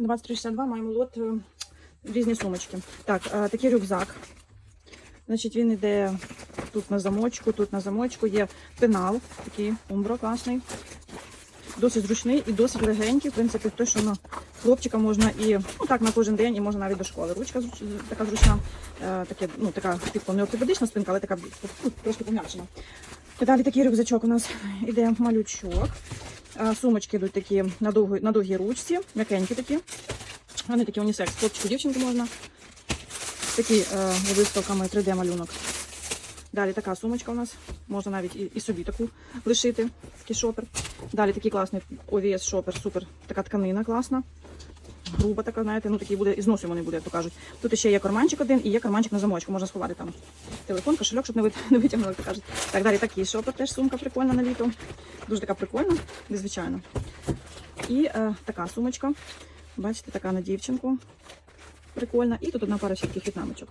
2362 маємо лот різні сумочки. Так, е, такий рюкзак. Значить, він йде тут на замочку, тут на замочку є пенал, такий умбро класний. Досить зручний і досить легенький. В принципі, той, що на хлопчика можна і ну, так на кожен день, і можна навіть до школи. Ручка зруч- така зручна, е, таке, ну, така типу не ортопедична спинка, але така ну, трошки пом'якшена. Далі такий рюкзачок у нас іде малючок. Сумочки йдуть такі на, довгій, на довгій ручці, м'якенькі такі. Вони такі унісекс, хлопчику, дівчинку можна. Такі е, виставками 3D малюнок. Далі така сумочка у нас. Можна навіть і, і собі таку лишити. Такий шопер. Далі такий класний OVS шопер, супер. Така тканина класна. Груба така, знаєте, ну такий буде, і зносимо не буде, як то кажуть. Тут ще є карманчик один і є карманчик на замочку. Можна сховати там телефон, кошельок, щоб не, не витягнули, як то кажуть. Так, далі такий шопер, теж сумка прикольна на літо. Дуже така прикольна, незвичайно. І е, така сумочка. Бачите, така на дівчинку. Прикольна. І тут одна пара ще таких в'єтнамочок.